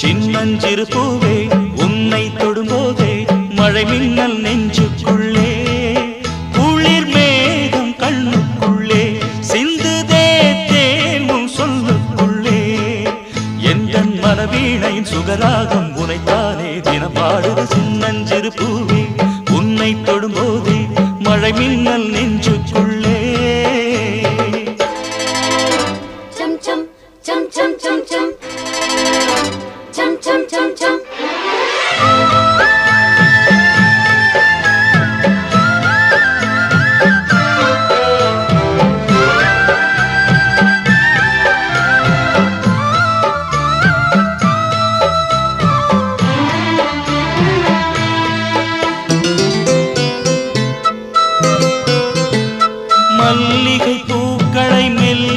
சின்னஞ்சிறு பூவே உன்னை தொடும்போதே மழை மின்னல் நெஞ்சுக்குள்ளே. குளிர் மேகம் கண்ணுக்குள்ளே சிந்துதே தேனும் சொல்லுக்குள்ளே. எந்த மனவீணையின் சுகராகம் உனைத்தானே தினம் பாடுது சின்னஞ்சிறு பூவே உன்னை தொடும்போதே மழை மின்னல் நெஞ்சுக்குள்ளே. சம் சம் சம் சம் சம் சம். மல்லிகை பூக்களை மெல்ல